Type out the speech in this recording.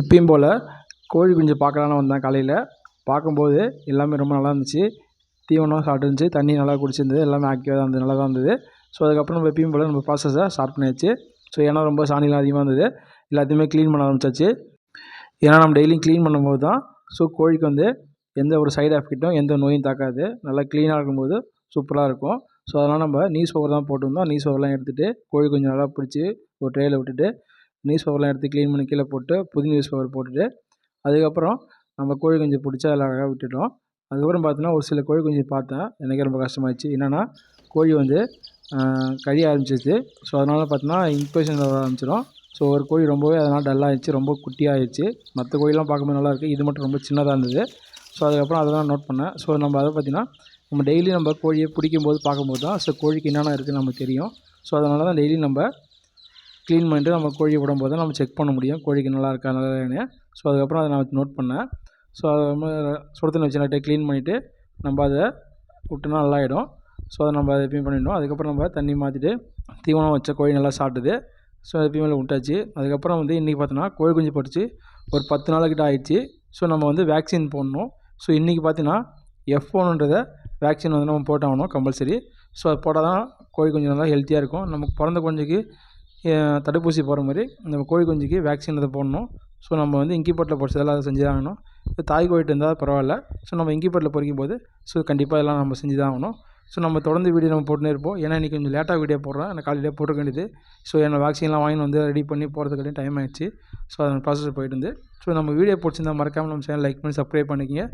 எப்பயும் போல் கோழி குஞ்சு பார்க்கலான்னு வந்தேன் காலையில். பார்க்கும்போது எல்லாமே ரொம்ப நல்லா இருந்துச்சு. தீவனம் சாப்பிட்டுருந்துச்சி தண்ணி நல்லா குடிச்சிருந்தது. எல்லாமே ஆக்டிவாக தான் இருந்தது. நல்லா தான் இருந்தது. ஸோ அதுக்கப்புறம் நம்ம எப்பயும் போல் நம்ம ப்ராசஸை ஸ்டார்ட் பண்ணியாச்சு. ஸோ ஏன்னா ரொம்ப சாணிலாம் அதிகமாக இருந்தது. எல்லாத்தையுமே க்ளீன் பண்ண ஆரம்பிச்சாச்சு. ஏன்னா நம்ம டெய்லியும் க்ளீன் பண்ணும்போது தான் ஸோ கோழிக்கு வந்து எந்த ஒரு சைடு எஃபெக்ட்டும் எந்த நோயும் தாக்காது. நல்லா க்ளீனாக இருக்கும்போது சூப்பராக இருக்கும். ஸோ அதனால் நம்ம நியூஸ் பேப்பர் தான் போட்டிருந்தோம். நியூஸ் பேப்பர்லாம் எடுத்துகிட்டு கோழி கொஞ்சம் நல்லா பிடிச்சி ஒரு ட்ரேயில் விட்டுட்டு நியூஸ் பேப்பர்லாம் எடுத்து க்ளீன் பண்ணி கீழே போட்டு புது நியூஸ் பேப்பர் போட்டுட்டு அதுக்கப்புறம் நம்ம கோழி குஞ்சு பிடிச்சி அதில் அழகாக விட்டுட்டோம். அதுக்கப்புறம் பார்த்தோன்னா ஒரு சில கோழி குஞ்சு பார்த்தேன். எனக்கே ரொம்ப கஷ்டமாயிடுச்சு. என்னென்னா கோழி வந்து கழிய ஆரம்பிச்சிருச்சு. ஸோ அதனால் பார்த்தோன்னா இன்ஃபெக்ஷன் வர ஆரம்பிச்சிடும் ஸோ ஒரு கோழி ரொம்பவே அதனால் டல்லாகிடுச்சு ரொம்ப குட்டியாகிடுச்சு மற்ற கோழிலாம் பார்க்கும்போது நல்லா இருக்குது இது மட்டும் ரொம்ப சின்னதாக இருந்தது. ஸோ அதுக்கப்புறம் அதெல்லாம் நோட் பண்ணேன். ஸோ நம்ம அதை பார்த்திங்கன்னா நம்ம டெய்லி நம்ம கோழியை பிடிக்கும்போது பார்க்கும்போது தான் ஸோ கோழிக்கு என்னென்ன இருக்குதுன்னு நமக்கு தெரியும். ஸோ அதனால தான் டெய்லி நம்ம க்ளீன் பண்ணிட்டு நம்ம கோழியை விடும்போது தான் நம்ம செக் பண்ண முடியும். கோழிக்கு நல்லா இருக்கா நல்லா இல்லையான்னு. ஸோ அதுக்கப்புறம் அதை நான் நோட் பண்ணேன். ஸோ அதை நம்ம சுடு தண்ணி வச்சு லைட்டாக க்ளீன் பண்ணிவிட்டு நம்ம அதை விட்டோன்னா நல்லாயிடும். ஸோ அதை நம்ம அதை எப்பயும் பண்ணிடணும். அதுக்கப்புறம் நம்ம தண்ணி மாற்றிட்டு தீவனம் வச்ச கோழி நல்லா சாப்பிட்டுது. ஸோ எப்பயும் மேலே விட்டாச்சு அதுக்கப்புறம் வந்து இன்றைக்கி பார்த்தோன்னா கோழி குஞ்சு படிச்சு ஒரு பத்து நாளைக்கிட்ட ஆயிடுச்சு. ஸோ நம்ம வந்து வேக்சின் போடணும். ஸோ இன்றைக்கி பார்த்தீங்கன்னா எஃப் ஒன்றுன்றதை வேக்சின் வந்து நம்ம போட்டாகணும் கம்பல்சரி ஸோ அது போட்டால் தான் கோழி குஞ்சு நல்லா ஹெல்த்தியாக இருக்கும். நமக்கு பிறந்த குஞ்சுக்கு தடுப்பூசி போடுற மாதிரி நம்ம கோழி குஞ்சுக்கு வேக்சின் அதை போடணும். ஸோ நம்ம வந்து இன்கிபேட்டரில் பொறிச்சதெல்லாம் அதை செஞ்சு தான் ஆகணும். இப்போ தாய் கோழிட்டு இருந்தால் பரவாயில்ல. ஸோ நம்ம இன்கிபேட்டரில் பொறிக்கும் போது ஸோ கண்டிப்பாக இதெல்லாம் நம்ம செஞ்சு தான் ஆகணும். ஸோ நம்ம தொடர்ந்து வீடியோ நம்ம போட்டுனே இருப்போம். ஏன்னா இன்றைக்கி கொஞ்சம் லேட்டாக வீடியோ போடுறேன். எனக்கு காலையிலே போட்டுக்க வேண்டியது. ஸோ என்னை வேக்சின்லாம் வாங்கி வந்து ரெடி பண்ணி போகிறதுக்கு டைம் ஆயிடுச்சு. ஸோ அதன் ப்ராசஸ் போயிட்டு இருந்து. ஸோ நம்ம வீடியோ பிடிச்சிருந்தால் மறக்காமல் நம்ம சேனல் லைக் பண்ணி சப்ஸ்கிரைப் பண்ணிக்கங்க.